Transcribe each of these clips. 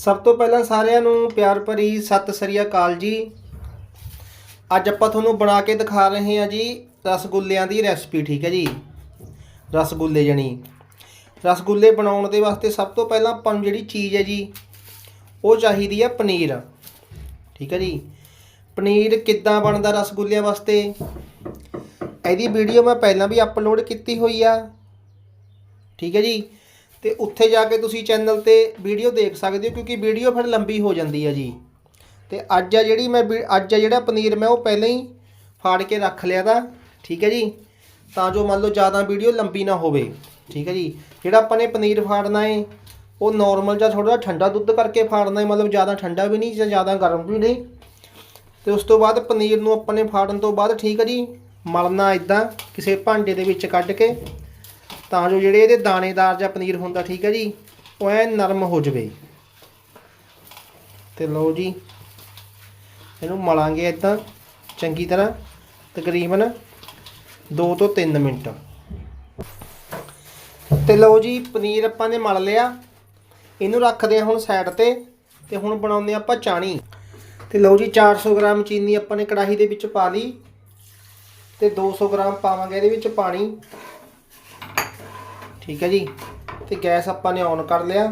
ਸਭ ਤੋਂ ਪਹਿਲਾਂ ਸਾਰਿਆਂ ਨੂੰ ਪਿਆਰ ਭਰੀ ਸਤਿ ਸ੍ਰੀ ਅਕਾਲ ਜੀ। ਅੱਜ ਆਪਾਂ ਤੁਹਾਨੂੰ ਬਣਾ ਕੇ ਦਿਖਾ ਰਹੇ ਹਾਂ ਜੀ ਰਸਗੁੱਲਿਆਂ ਦੀ ਰੈਸਪੀ, ਠੀਕ ਹੈ ਜੀ? ਰਸਗੁੱਲੇ ਜਣੀ। ਰਸਗੁੱਲੇ ਬਣਾਉਣ ਦੇ ਵਾਸਤੇ ਸਭ ਤੋਂ ਪਹਿਲਾਂ ਆਪਾਂ ਨੂੰ ਜਿਹੜੀ ਚੀਜ਼ ਹੈ ਜੀ, ਉਹ ਚਾਹੀਦੀ ਹੈ ਪਨੀਰ। ਠੀਕ ਹੈ ਜੀ? ਪਨੀਰ ਕਿੱਦਾਂ ਬਣਦਾ ਰਸਗੁੱਲਿਆਂ ਵਾਸਤੇ? ਇਹਦੀ ਵੀਡੀਓ ਮੈਂ ਪਹਿਲਾਂ ਵੀ ਅਪਲੋਡ ਕੀਤੀ ਹੋਈ ਆ। ਠੀਕ ਹੈ ਜੀ? ਤੇ ਉੱਥੇ ਜਾ ਕੇ ਤੁਸੀਂ ਚੈਨਲ ਤੇ ਵੀਡੀਓ ਦੇਖ ਸਕਦੇ ਹੋ ਕਿਉਂਕਿ ਵੀਡੀਓ ਫਿਰ ਲੰਬੀ ਹੋ ਜਾਂਦੀ ਹੈ ਜੀ। ਤੇ ਅੱਜ ਆ ਜਿਹੜੀ ਮੈਂ ਵੀ- ਅੱਜ ਆ ਜਿਹੜਾ ਪਨੀਰ ਮੈਂ ਉਹ ਪਹਿਲਾਂ ਹੀ ਫਾੜ ਕੇ ਰੱਖ ਲਿਆ ਦਾ ਠੀਕ ਹੈ ਜੀ। ਤਾਂ ਜੋ ਮੰਨ ਲਓ ਜ਼ਿਆਦਾ ਵੀਡੀਓ ਲੰਬੀ ਨਾ ਹੋਵੇ, ਠੀਕ ਹੈ ਜੀ। ਜਿਹੜਾ ਆਪਾਂ ਨੇ ਪਨੀਰ ਫਾੜਨਾ ਹੈ ਉਹ ਨਾਰਮਲ ਜਾਂ ਥੋੜਾ ਠੰਡਾ ਦੁੱਧ ਕਰਕੇ ਫਾੜਨਾ ਹੈ ਮਤਲਬ ਜ਼ਿਆਦਾ ਠੰਡਾ ਵੀ ਨਹੀਂ ਜਾਂ ਜ਼ਿਆਦਾ ਗਰਮ ਵੀ ਨਹੀਂ। ਤੇ ਉਸ ਤੋਂ ਬਾਅਦ ਪਨੀਰ ਨੂੰ ਆਪਾਂ ਨੇ ਫਾੜਨ ਤੋਂ ਬਾਅਦ ਠੀਕ ਹੈ ਜੀ ਮਲਣਾ ਇਦਾਂ ਕਿਸੇ ਭਾਂਡੇ ਦੇ ਵਿੱਚ ਕੱਢ ਕੇ ਤਾਂ ਜੋ ਜਿਹੜੇ ਇਹਦੇ ਦਾਣੇਦਾਰ ਜਾਂ ਪਨੀਰ ਹੁੰਦਾ, ਠੀਕ ਹੈ ਜੀ, ਉਹ ਐ ਨਰਮ ਹੋ ਜਵੇ। ਤੇ ਲਓ ਜੀ, ਇਹਨੂੰ ਮਲਾਂਗੇ ਇਦਾਂ, ਚੰਗੀ ਤਰ੍ਹਾਂ, ਤਕਰੀਬਨ 2 ਤੋਂ 3 ਮਿੰਟ। ਤੇ ਲਓ ਜੀ, ਪਨੀਰ ਆਪਾਂ ਨੇ ਮਲ ਲਿਆ। ਇਹਨੂੰ ਰੱਖਦੇ ਹਾਂ ਹੁਣ ਸਾਈਡ ਤੇ ਤੇ ਹੁਣ ਬਣਾਉਂਦੇ ਹਾਂ ਆਪਾਂ ਚਾਣੀ। ਤੇ ਲਓ ਜੀ 400 ਗ੍ਰਾਮ ਚੀਨੀ ਆਪਾਂ ਨੇ ਕੜਾਹੀ ਦੇ ਵਿੱਚ ਪਾ ਲਈ। ਤੇ 200 ਗ੍ਰਾਮ ਪਾਵਾਂਗੇ ਇਹਦੇ ਵਿੱਚ ਪਾਣੀ। ਠੀਕ ਹੈ ਜੀ। ਤੇ ਗੈਸ ਆਪਾਂ ਨੇ ਔਨ ਕਰ ਲਿਆ।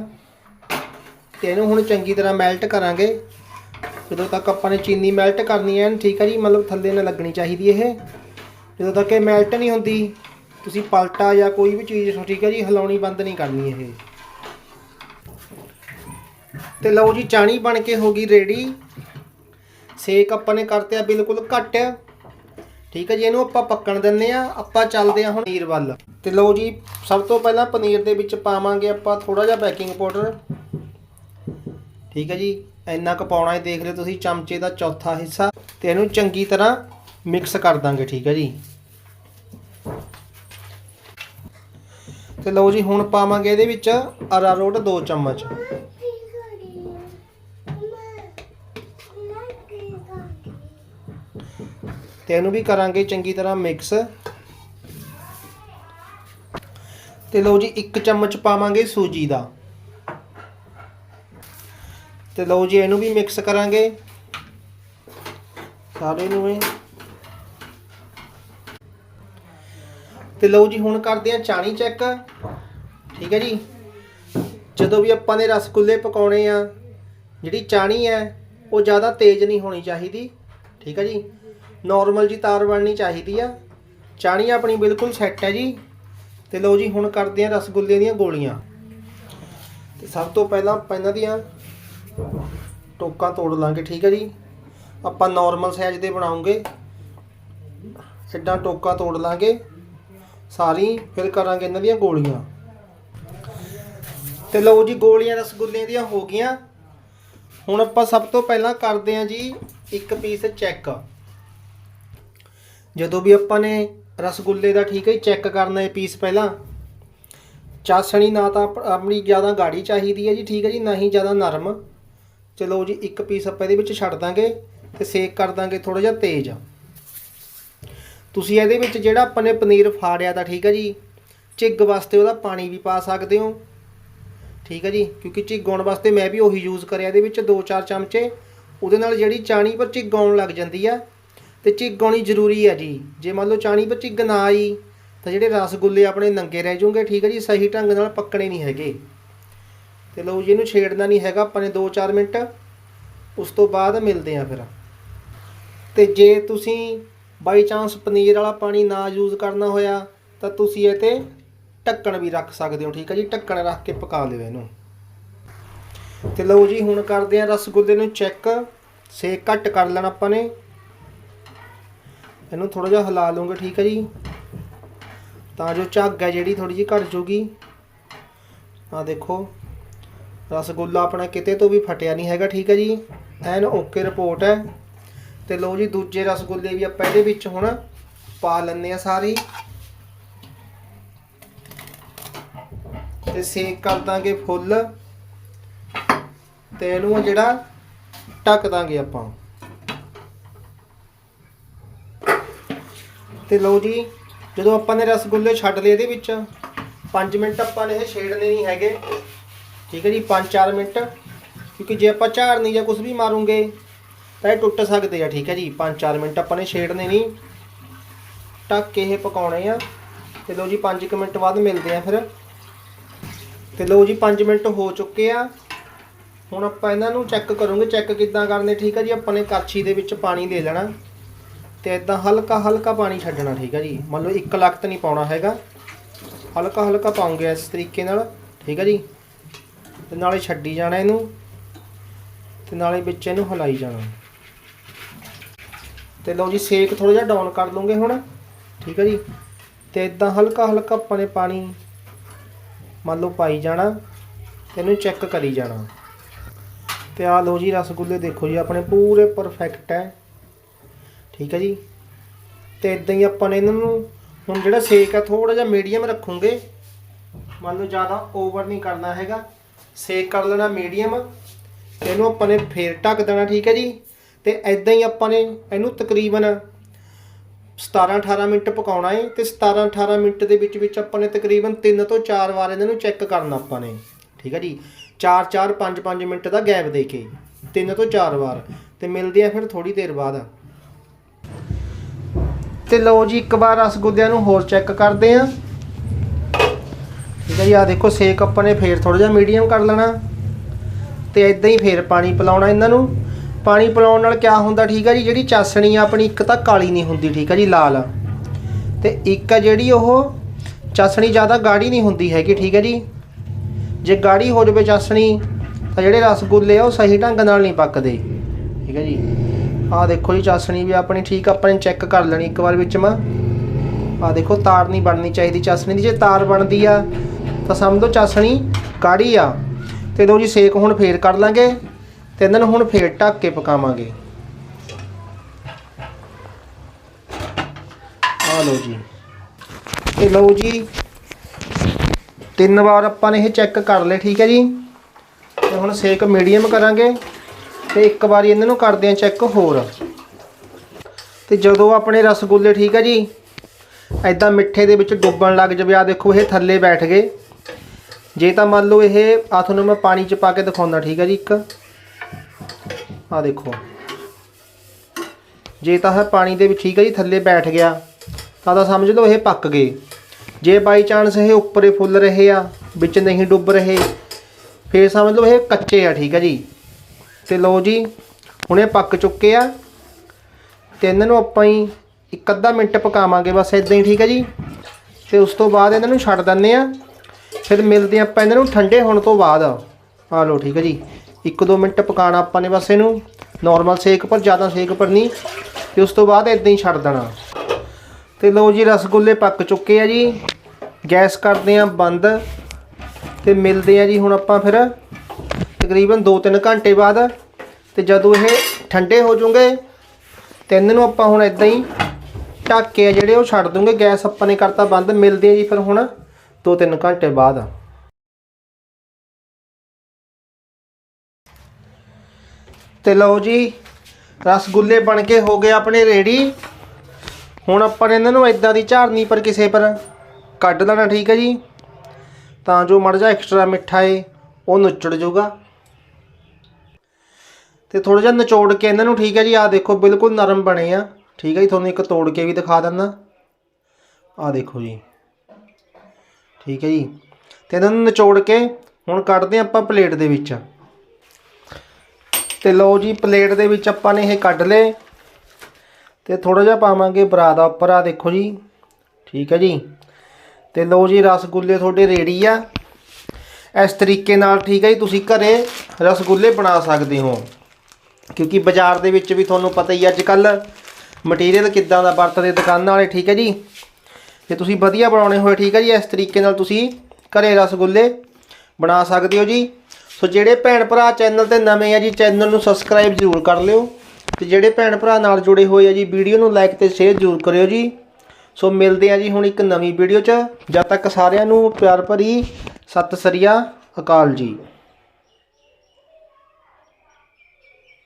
ਤੇ ਇਹਨੂੰ ਹੁਣ ਚੰਗੀ ਤਰ੍ਹਾਂ ਮੈਲਟ ਕਰਾਂਗੇ। ਜਦੋਂ ਤੱਕ ਆਪਾਂ ਨੇ ਚੀਨੀ ਮੈਲਟ ਕਰਨੀ ਹੈ, ਠੀਕ ਹੈ ਜੀ, ਮਤਲਬ ਥੱਲੇ ਨਾ ਲੱਗਣੀ ਚਾਹੀਦੀ ਇਹ। ਜਦੋਂ ਤੱਕ ਇਹ ਮੈਲਟ ਨਹੀਂ ਹੁੰਦੀ, ਤੁਸੀਂ ਪਲਟਾ ਜਾਂ ਕੋਈ ਵੀ ਚੀਜ਼ ਠੀਕ ਹੈ ਜੀ, ਹਿਲਾਉਣੀ ਬੰਦ ਨਹੀਂ ਕਰਨੀ ਇਹ। ਤੇ ਲਓ ਜੀ, ਚਾਣੀ ਬਣ ਕੇ ਹੋ ਗਈ ਰੈਡੀ ਸੇਕ ਆਪਾਂ ਨੇ ਕਰਤਿਆ ਬਿਲਕੁਲ ਘੱਟ। ਠੀਕ ਹੈ ਜੀ, ਇਹਨੂੰ ਆਪਾਂ ਪੱਕਣ ਦਿੰਨੇ ਆ ਆਪਾਂ ਚੱਲਦੇ ਆ ਹੁਣ ਪਨੀਰ ਵੱਲ। ਤੇ ਲਓ ਜੀ, ਸਭ ਤੋਂ ਪਹਿਲਾਂ ਪਨੀਰ ਦੇ ਵਿੱਚ ਪਾਵਾਂਗੇ ਆਪਾਂ ਥੋੜਾ ਜਿਹਾ ਬੇਕਿੰਗ ਪਾਊਡਰ ਠੀਕ ਹੈ ਜੀ, ਇੰਨਾ ਕੁ ਪਾਉਣਾ ਹੈ, ਦੇਖ ਲਿਓ ਤੁਸੀਂ, ਚਮਚੇ ਦਾ ਚੌਥਾ ਹਿੱਸਾ। ਤੇ ਇਹਨੂੰ ਚੰਗੀ ਤਰ੍ਹਾਂ ਮਿਕਸ ਕਰ ਦਾਂਗੇ, ਠੀਕ ਹੈ ਜੀ। ਤੇ ਲਓ ਜੀ, ਹੁਣ ਪਾਵਾਂਗੇ ਇਹਦੇ ਵਿੱਚ ਅਰਾਰੋਟ 2 ਚਮਚ। ਤੇ ਇਹਨੂੰ ਵੀ ਕਰਾਂਗੇ ਚੰਗੀ ਤਰ੍ਹਾਂ ਮਿਕਸ ਤੇ ਲਓ ਜੀ 1 ਚਮਚ ਪਾਵਾਂਗੇ ਸੂਜੀ ਦਾ। ਤੇ ਲਓ ਜੀ, ਇਹਨੂੰ ਵੀ ਮਿਕਸ ਕਰਾਂਗੇ। ਸਾਰੇ ਨੂੰ ਇਹ ਤੇ ਲਓ ਜੀ, ਹੁਣ ਕਰਦੇ ਆ ਚਾਣੀ ਚੈੱਕ ਠੀਕ ਹੈ ਜੀ? ਜਦੋਂ ਵੀ ਆਪਾਂ ਨੇ ਰਸਗੁੱਲੇ ਪਕਾਉਣੇ ਆ, ਜਿਹੜੀ ਚਾਣੀ ਹੈ, ਉਹ ਜ਼ਿਆਦਾ ਤੇਜ਼ ਨਹੀਂ ਹੋਣੀ ਚਾਹੀਦੀ। ਠੀਕ ਹੈ ਜੀ? ਨਾਰਮਲ ਜੀ ਤਾਰ ਬਣਨੀ ਚਾਹੀਦੀ ਆ। ਚਾਣੀ ਆਪਣੀ ਬਿਲਕੁਲ ਸੈੱਟ ਹੈ ਜੀ। ਤੇ ਲਓ ਜੀ, ਹੁਣ ਕਰਦੇ ਆ ਰਸਗੁੱਲੇ ਦੀਆਂ ਗੋਲੀਆਂ। ਤੇ ਸਭ ਤੋਂ ਪਹਿਲਾਂ ਆਪਾਂ ਇਹਨਾਂ ਦੀਆਂ ਟੋਕਾਂ ਤੋੜ ਲਾਂਗੇ, ਠੀਕ ਹੈ ਜੀ। ਆਪਾਂ ਨਾਰਮਲ ਸਾਈਜ਼ ਦੇ ਬਣਾਉਂਗੇ। ਸਿੱਧਾ ਟੋਕਾਂ ਤੋੜ ਲਾਂਗੇ। ਸਾਰੀ, ਫਿਰ ਕਰਾਂਗੇ ਇਹਨਾਂ ਦੀਆਂ ਗੋਲੀਆਂ। ਤੇ ਲਓ ਜੀ, ਗੋਲੀਆਂ ਰਸਗੁੱਲੇ ਦੀਆਂ ਹੋ ਗਈਆਂ। ਹੁਣ ਆਪਾਂ ਸਭ ਤੋਂ ਪਹਿਲਾਂ ਕਰਦੇ ਹਾਂ ਜੀ, ਇੱਕ ਪੀਸ ਚੈੱਕ ਜਦੋਂ ਵੀ ਆਪਾਂ ਨੇ ਰਸਗੁੱਲੇ ਦਾ ਠੀਕ ਹੈ ਚੈੱਕ ਕਰਨਾ ਹੈ ਪੀਸ ਪਹਿਲਾਂ। ਚਾਸਣੀ ਨਾ ਤਾਂ ਆਪਣੀ ਜ਼ਿਆਦਾ ਗਾੜੀ ਚਾਹੀਦੀ ਹੈ ਜੀ, ਠੀਕ ਹੈ ਜੀ, ਨਾ ਹੀ ਜ਼ਿਆਦਾ ਨਰਮ। ਚਲੋ ਜੀ, ਇੱਕ ਪੀਸ ਆਪਾਂ ਇਹਦੇ ਵਿੱਚ ਛੱਡ ਦਾਂਗੇ ਤੇ ਸੇਕ ਕਰ ਦਾਂਗੇ ਥੋੜਾ ਜਿਹਾ ਤੇਜ਼। ਤੁਸੀਂ ਇਹਦੇ ਵਿੱਚ ਜਿਹੜਾ ਆਪਾਂ ਨੇ ਪਨੀਰ ਫਾੜਿਆ ਤਾਂ ਠੀਕ ਹੈ ਜੀ, ਝਿੱਗ ਵਾਸਤੇ ਉਹਦਾ ਪਾਣੀ ਵੀ ਪਾ ਸਕਦੇ ਹੋ। ਠੀਕ ਹੈ ਜੀ, ਕਿਉਂਕਿ ਝਿੱਗਾਉਣ ਵਾਸਤੇ ਮੈਂ ਵੀ ਉਹੀ ਯੂਜ਼ ਕਰਿਆ ਇਹਦੇ ਵਿੱਚ 2-4 ਚਮਚੇ। ਉਹਦੇ ਨਾਲ ਜਿਹੜੀ ਚਾਣੀ ਪਰ ਝਿੱਗਾਉਣ ਲੱਗ ਜਾਂਦੀ ਆ ਤੇ ਝਿੱਗ ਆਉਣੀ ਜ਼ਰੂਰੀ ਹੈ ਜੀ। ਜੇ ਮੰਨ ਲਓ ਚਾਣੀ ਪਰ ਚਿੱਗ ਨਾ ਆਈ ਤਾਂ ਜਿਹੜੇ ਰਸਗੁੱਲੇ ਆਪਣੇ ਨੰਗੇ ਰਹਿ ਜਾਣਗੇ ਠੀਕ ਹੈ ਜੀ, ਸਹੀ ਢੰਗ ਨਾਲ ਪੱਕਣੇ ਨਹੀਂ ਹੈਗੇ। ਤੇ ਲਓ ਜੀ, ਇਹਨੂੰ ਛੇੜਨਾ ਨਹੀਂ ਹੈਗਾ, ਆਪਾਂ ਨੇ 2-4 ਮਿੰਟ, ਉਸ ਤੋਂ ਬਾਅਦ ਮਿਲਦੇ ਆ ਫਿਰ। ਤੇ ਜੇ ਤੁਸੀਂ ਬਾਈ ਚਾਂਸ ਪਨੀਰ ਵਾਲਾ ਪਾਣੀ ਨਾ ਯੂਜ਼ ਕਰਨਾ ਹੋਇਆ, ਤਾਂ ਤੁਸੀਂ ਇਹ ਤੇ ਢੱਕਣ ਵੀ ਰੱਖ ਸਕਦੇ ਹੋ, ਠੀਕ ਹੈ ਜੀ, ਢੱਕਣ ਰੱਖ ਕੇ ਪਕਾ ਲਿਓ ਇਹਨੂੰ। ਤੇ ਲਓ ਜੀ, ਹੁਣ ਕਰਦੇ ਆ ਰਸਗੁੱਲੇ ਨੂੰ ਚੈੱਕ। ਸੇਕ ਘੱਟ ਕਰ ਲੈਣਾ ਆਪਾਂ ਨੇ। ਇਹਨੂੰ ਥੋੜਾ ਜਿਹਾ ਹਿਲਾ ਲਵਾਂਗੇ ਠੀਕ ਹੈ ਜੀ? ਤਾਂ ਜੋ ਝੱਗ ਹੈ ਜਿਹੜੀ ਥੋੜੀ ਜਿਹੀ ਘਟ ਜੂਗੀ ਆ ਦੇਖੋ, ਰਸਗੁੱਲਾ ਆਪਣਾ ਕਿਤੇ ਤੋਂ ਵੀ ਫਟਿਆ ਨਹੀਂ ਹੈਗਾ, ਠੀਕ ਹੈ ਜੀ? ਐਨ ਓਕੇ ਰਿਪੋਰਟ ਹੈ। ਤੇ ਲਓ ਜੀ, ਦੂਜੇ ਰਸਗੁੱਲੇ ਵੀ ਆਪਾਂ ਇਹਦੇ ਵਿੱਚ ਹੁਣ ਪਾ ਲੈਂਦੇ ਆ ਸਾਰੇ। ਹੀ। ਤੇ ਸੇਕ ਕਰ ਦਾਂਗੇ ਫੁੱਲ। ਤੇ ਇਹਨੂੰ ਜਿਹੜਾ ਢੱਕ ਦਾਂਗੇ ਆਪਾਂ। ਤੇ ਲਓ ਜੀ, ਜਦੋਂ ਆਪਾਂ ਨੇ ਰਸਗੁੱਲੇ ਛੱਡ ਲਏ ਇਹਦੇ ਵਿੱਚ 5 ਮਿੰਟ ਆਪਾਂ ਨੇ ਇਹ ਛੇੜਨੇ ਨਹੀਂ ਹੈਗੇ। ਠੀਕ ਹੈ ਜੀ 5-4 ਮਿੰਟ। ਕਿਉਂਕਿ ਜੇ ਆਪਾਂ ਝਾੜਨੀ ਜਾਂ ਕੁਝ ਵੀ ਮਾਰੂਗੇ, ਤਾਂ ਇਹ ਟੁੱਟ ਸਕਦੇ ਆ, ਠੀਕ ਹੈ ਜੀ। 5-4 ਮਿੰਟ ਆਪਾਂ ਨੇ ਛੇੜਨੇ ਨਹੀਂ। ਢੱਕ ਕੇ ਇਹ ਪਕਾਉਣੇ ਆ। ਤੇ ਲਓ ਜੀ 5 ਮਿੰਟ ਬਾਅਦ ਮਿਲਦੇ ਆ ਫਿਰ। ਤੇ ਲਓ ਜੀ 5 ਮਿੰਟ ਹੋ ਚੁੱਕੇ ਆ। ਹੁਣ ਆਪਾਂ ਇਹਨਾਂ ਨੂੰ ਚੈੱਕ ਕਰੂੰਗੇ, ਚੈੱਕ ਕਿੱਦਾਂ ਕਰਨੇ। ਠੀਕ ਹੈ ਜੀ, ਆਪਾਂ ਨੇ ਕਾਛੀ ਦੇ ਵਿੱਚ ਪਾਣੀ ਲੈ ਲੈਣਾ। ਤੇ ਇਦਾਂ ਹਲਕਾ ਹਲਕਾ ਪਾਣੀ ਛੱਡਣਾ, ਠੀਕ ਹੈ ਜੀ। ਮੰਨ ਲਓ 1 ਲੱਖ ਨਹੀਂ ਪਾਉਣਾ ਹੈਗਾ। ਹਲਕਾ ਹਲਕਾ ਪਾਉਂਗੇ ਇਸ ਤਰੀਕੇ ਨਾਲ, ਠੀਕ ਹੈ ਜੀ। ਤੇ ਨਾਲੇ ਛੱਡੀ ਜਾਣਾ ਇਹਨੂੰ, ਤੇ ਨਾਲੇ ਵਿੱਚ ਇਹਨੂੰ ਹਿਲਾਈ ਜਾਣਾ। ਤੇ ਲਓ ਜੀ, ਸੇਕ ਥੋੜਾ ਜਿਹਾ ਡਾਊਨ ਕਰ ਲੂੰਗੇ ਹੁਣ, ਠੀਕ ਹੈ ਜੀ। ਤੇ ਇਦਾਂ ਹਲਕਾ ਹਲਕਾ ਆਪਾਂ ਨੇ ਪਾਣੀ ਮੰਨ ਲਓ ਪਾਈ ਜਾਣਾ, ਤੇ ਇਹਨੂੰ ਚੈੱਕ ਕਰੀ ਜਾਣਾ। ਤੇ ਆ ਲਓ ਜੀ, ਰਸਗੁੱਲੇ ਦੇਖੋ ਜੀ, ਆਪਣੇ ਪੂਰੇ ਪਰਫੈਕਟ ਹੈ। ਠੀਕ ਹੈ ਜੀ? ਤੇ ਇਦਾਂ ਹੀ ਆਪਾਂ ਨੇ ਇਹਨਾਂ ਨੂੰ ਹੁਣ ਜਿਹੜਾ ਸੇਕ ਆ ਥੋੜਾ ਜਿਹਾ ਮੀਡੀਅਮ ਰੱਖੂਗੇ। ਮੰਨ ਲਓ ਜ਼ਿਆਦਾ ਓਵਰ ਨਹੀਂ ਕਰਨਾ ਹੈਗਾ। ਸੇਕ ਕਰ ਲੈਣਾ ਮੀਡੀਅਮ ਇਹਨੂੰ ਆਪਾਂ ਨੇ ਫੇਰ ਢੱਕ ਦੇਣਾ, ਠੀਕ ਹੈ ਜੀ? ਤੇ ਇਦਾਂ ਹੀ ਆਪਾਂ ਨੇ ਇਹਨੂੰ ਤਕਰੀਬਨ 17-18 ਮਿੰਟ ਪਕਾਉਣਾ ਹੈ ਤੇ 17-18 ਮਿੰਟ ਦੇ ਵਿੱਚ ਵਿੱਚ ਆਪਾਂ ਨੇ ਤਕਰੀਬਨ 3 ਤੋਂ 4 ਵਾਰ ਇਹਨਾਂ ਨੂੰ ਚੈੱਕ ਕਰਨਾ ਆਪਾਂ ਨੇ। ਠੀਕ ਹੈ ਜੀ? 4-4 5-5 ਮਿੰਟ ਦਾ ਗੈਪ ਦੇ ਕੇ 3 ਤੋਂ 4 ਵਾਰ। ਤੇ ਮਿਲਦੇ ਆ ਫਿਰ ਥੋੜੀ ਦੇਰ ਬਾਅਦ। ਤੇ ਲਓ ਜੀ, ਇੱਕ ਵਾਰ ਰਸਗੁੱਲਿਆਂ ਨੂੰ ਹੋਰ ਚੈੱਕ ਕਰਦੇ ਆ ਠੀਕ ਹੈ ਜੀ ਆ ਦੇਖੋ, ਸੇਕ ਆਪਾਂ ਨੇ ਫੇਰ ਥੋੜਾ ਜਿਹਾ ਮੀਡੀਅਮ ਕਰ ਲੈਣਾ। ਤੇ ਇਦਾਂ ਹੀ ਫੇਰ ਪਾਣੀ ਪਿਲਾਉਣਾ ਇਹਨਾਂ ਨੂੰ। ਪਾਣੀ ਪਿਲਾਉਣ ਨਾਲ ਕੀ ਹੁੰਦਾ, ਠੀਕ ਹੈ ਜੀ, ਜਿਹੜੀ ਚਾਸਣੀ ਆ ਆਪਣੀ, ਇੱਕ ਤਾਂ ਕਾਲੀ ਨਹੀਂ ਹੁੰਦੀ, ਠੀਕ ਹੈ ਜੀ, ਲਾਲ। ਤੇ ਇੱਕ ਆ ਜਿਹੜੀ ਉਹ ਚਾਸਣੀ ਜ਼ਿਆਦਾ ਗਾੜੀ ਨਹੀਂ ਹੁੰਦੀ ਹੈਗੀ, ਠੀਕ ਹੈ ਜੀ। ਜੇ ਗਾੜੀ ਹੋ ਜਾਵੇ ਚਾਸਣੀ, ਤਾਂ ਜਿਹੜੇ ਰਸਗੁੱਲੇ ਆ ਉਹ ਸਹੀ ਢੰਗ ਨਾਲ ਨਹੀਂ ਪੱਕਦੇ। ਠੀਕ ਹੈ ਜੀ। ਆਹ ਦੇਖੋ ਜੀ ਚਾਸਣੀ ਵੀ ਆਪਣੀ ਠੀਕ, ਆਪਾਂ ਨੇ ਚੈੱਕ ਕਰ ਲੈਣੀ ਇੱਕ ਵਾਰ ਵਿੱਚ ਮੈਂ। ਆਹ ਦੇਖੋ, ਤਾਰ ਨਹੀਂ ਬਣਨੀ ਚਾਹੀਦੀ ਚਾਸਣੀ ਦੀ, ਜੇ ਤਾਰ ਬਣਦੀ ਆ, ਤਾਂ ਸਮਝ ਲਓ ਚਾਸਣੀ ਕਾੜੀ ਆ। ਤੇ ਲਓ ਜੀ ਸੇਕ ਹੁਣ ਫੇਰ ਕਰ ਲਾਂਗੇ, ਤੇ ਇਹਨਾਂ ਨੂੰ ਹੁਣ ਫੇਰ ਢੱਕ ਕੇ ਪਕਾਵਾਂਗੇ। ਆ ਲਓ ਜੀ। ਤੇ ਲਓ ਜੀ, ਤਿੰਨ ਵਾਰ ਆਪਾਂ ਨੇ ਇਹ ਚੈੱਕ ਕਰ ਲਏ, ਠੀਕ ਹੈ ਜੀ। ਤੇ ਹੁਣ ਸੇਕ ਮੀਡੀਅਮ ਕਰਾਂਗੇ। ਤੇ ਇੱਕ ਵਾਰੀ ਇਹਨਾਂ ਨੂੰ ਕਰਦੇ ਆ ਚੈੱਕ ਹੋਰ। ਤੇ ਜਦੋਂ ਆਪਣੇ ਰਸਗੁੱਲੇ ਠੀਕ ਹੈ ਜੀ ਐਦਾਂ ਮਿੱਠੇ ਦੇ ਵਿੱਚ ਡੁੱਬਣ ਲੱਗ ਜਾਵੇ ਆ ਦੇਖੋ ਇਹ ਥੱਲੇ ਬੈਠ ਗਏ। ਜੇ ਤਾਂ ਮੰਨ ਲਓ ਇਹ ਆ ਤੁਹਾਨੂੰ ਮੈਂ ਪਾਣੀ ਚ ਪਾ ਕੇ ਦਿਖਾਉਂਦਾ ਠੀਕ ਹੈ ਜੀ ਇੱਕ। ਆ ਦੇਖੋ। ਜੇ ਤਾਂ ਇਹ ਪਾਣੀ ਦੇ ਵਿੱਚ, ਠੀਕ ਹੈ ਜੀ, ਥੱਲੇ ਬੈਠ ਗਿਆ, ਤਾਂ ਤਾਂ ਸਮਝ ਲਓ ਇਹ ਪੱਕ ਗਏ। ਜੇ ਬਾਈ ਚਾਂਸ ਇਹ ਉੱਪਰੇ ਫੁੱਲ ਰਹੇ ਆ, ਵਿੱਚ ਨਹੀਂ ਡੁੱਬ ਰਹੇ, ਫੇਰ ਸਮਝ ਲਓ ਇਹ ਕੱਚੇ ਆ, ਠੀਕ ਹੈ ਜੀ। ਤੇ ਲਓ ਜੀ, ਹੁਣ ਇਹ ਪੱਕ ਚੁੱਕੇ ਆ। ਤੇ ਇਹਨਾਂ ਨੂੰ ਆਪਾਂ ਹੀ ਇੱਕ ਅੱਧਾ ਮਿੰਟ ਪਕਾਵਾਂਗੇ, ਬਸ ਇਦਾਂ ਹੀ, ਠੀਕ ਹੈ ਜੀ? ਤੇ ਉਸ ਤੋਂ ਬਾਅਦ ਇਹਨਾਂ ਨੂੰ ਛੱਡ ਦਿੰਨੇ ਆ। ਫਿਰ ਮਿਲਦੇ ਆਪਾਂ ਇਹਨਾਂ ਨੂੰ ਠੰਡੇ ਹੋਣ ਤੋਂ ਬਾਅਦ। ਆ ਲਓ, ਠੀਕ ਹੈ ਜੀ? 1-2 ਮਿੰਟ ਪਕਾਣਾ ਆਪਾਂ ਨੇ ਬਸ ਇਹਨੂੰ। ਨਾਰਮਲ ਸੇਕ ਪਰ, ਜ਼ਿਆਦਾ ਸੇਕ ਪਰ ਨਹੀਂ। ਤੇ ਉਸ ਤੋਂ ਬਾਅਦ ਇਦਾਂ ਹੀ ਛੱਡ ਦੇਣਾ। ਤੇ ਲਓ ਜੀ, ਰਸਗੁੱਲੇ ਪੱਕ ਚੁੱਕੇ ਆ ਜੀ। ਗੈਸ ਕਰਦੇ ਆ ਬੰਦ। ਤੇ ਮਿਲਦੇ ਆ ਜੀ ਹੁਣ ਆਪਾਂ ਫਿਰ। ਤਕਰੀਬਨ 2-3 ਘੰਟੇ ਬਾਅਦ ਤੇ ਜਦੋਂ ਇਹ ਠੰਡੇ ਹੋ ਜਾਣਗੇ ਤੇ ਇਹਨਾਂ ਨੂੰ ਆਪਾਂ ਹੁਣ ਇਦਾਂ ਹੀ ਢੱਕ ਕੇ ਆ ਜਿਹੜੇ ਉਹ ਛੱਡ ਦੂੰਗੇ, ਗੈਸ ਆਪਾਂ ਨੇ ਕਰਤਾ ਬੰਦ, ਮਿਲਦੇ ਆ ਜੀ ਫਿਰ ਹੁਣ 2-3 ਘੰਟੇ ਬਾਅਦ। ਤੇ ਲਓ ਜੀ, ਰਸਗੁੱਲੇ ਬਣ ਕੇ ਹੋ ਗਏ ਆਪਣੇ ਰੈਡੀ ਹੁਣ ਆਪਾਂ ਨੇ ਇਹਨਾਂ ਨੂੰ ਇਦਾਂ ਦੀ ਝਾੜਨੀ ਪਰ ਕਿਸੇ ਪਰ ਕੱਢ ਲੈਣਾ, ਠੀਕ ਹੈ ਜੀ। ਤਾਂ ਜੋ ਮੜ ਜਾ ਐਕਸਟਰਾ ਮਿੱਠਾ ਏ ਉਹ ਨੁੱਚੜ ਜਾਊਗਾ। ਤੇ ਥੋੜਾ ਜਿਹਾ ਨਿਚੋੜ ਕੇ ਇਹਨਾਂ ਨੂੰ ਠੀਕ ਹੈ ਜੀ, ਆਹ ਦੇਖੋ, ਬਿਲਕੁਲ ਨਰਮ ਬਣੇ ਆ। ਠੀਕ ਹੈ ਜੀ, ਤੁਹਾਨੂੰ ਇੱਕ ਤੋੜ ਕੇ ਵੀ ਦਿਖਾ ਦਿੰਦਾ। ਆਹ ਦੇਖੋ ਜੀ। ਠੀਕ ਹੈ ਜੀ। ਤੇ ਇਹਨਾਂ ਨੂੰ ਨਿਚੋੜ ਕੇ ਹੁਣ ਕੱਢਦੇ ਹਾਂ ਆਪਾਂ ਪਲੇਟ ਦੇ ਵਿੱਚ। ਤੇ ਲਓ ਜੀ, ਪਲੇਟ ਦੇ ਵਿੱਚ ਆਪਾਂ ਨੇ ਇਹ ਕੱਢ ਲਏ। ਤੇ ਥੋੜਾ ਜਿਹਾ ਪਾਵਾਂਗੇ ਬਰਾਦਾ ਉੱਪਰ ਆ ਦੇਖੋ ਜੀ। ਠੀਕ ਹੈ ਜੀ। ਤੇ ਲਓ ਜੀ, ਰਸਗੁੱਲੇ ਤੁਹਾਡੇ ਰੈਡੀ ਆ। ਇਸ ਤਰੀਕੇ ਨਾਲ, ਠੀਕ ਹੈ ਜੀ, ਤੁਸੀਂ ਘਰੇ ਰਸਗੁੱਲੇ ਬਣਾ ਸਕਦੇ ਹੋ। ਕਿਉਂਕਿ ਬਾਜ਼ਾਰ ਦੇ ਵਿੱਚ ਵੀ ਤੁਹਾਨੂੰ ਪਤਾ ਹੀ ਅੱਜ ਕੱਲ ਮਟੀਰੀਅਲ ਕਿੱਦਾਂ ਦਾ ਵਰਤਦੇ ਦੁਕਾਨਾਂ ਵਾਲੇ, ਠੀਕ ਹੈ ਜੀ? ਜੇ ਤੁਸੀਂ ਵਧੀਆ ਬਣਾਉਣੇ ਹੋਏ, ਠੀਕ ਹੈ ਜੀ? ਇਸ ਤਰੀਕੇ ਨਾਲ ਤੁਸੀਂ ਘਰੇ ਰਸਗੁੱਲੇ ਬਣਾ ਸਕਦੇ ਹੋ ਜੀ। ਸੋ ਜਿਹੜੇ ਭੈਣ ਭਰਾ ਚੈਨਲ ਤੇ ਨਵੇਂ ਆ ਜੀ ਚੈਨਲ ਨੂੰ ਸਬਸਕ੍ਰਾਈਬ ਜ਼ਰੂਰ ਕਰ ਲਿਓ। ਤੇ ਜਿਹੜੇ ਭੈਣ ਭਰਾ ਨਾਲ ਜੁੜੇ ਹੋਏ ਆ ਜੀ, ਵੀਡੀਓ ਨੂੰ ਲਾਈਕ ਤੇ ਸ਼ੇਅਰ ਜ਼ਰੂਰ ਕਰਿਓ ਜੀ। ਸੋ ਮਿਲਦੇ ਆ ਜੀ ਹੁਣ ਇੱਕ ਨਵੀਂ ਵੀਡੀਓ 'ਚ। ਜਦ ਤੱਕ ਸਾਰਿਆਂ ਨੂੰ ਪਿਆਰ ਭਰੀ ਸਤਿ ਸ੍ਰੀ ਅਕਾਲ ਜੀ।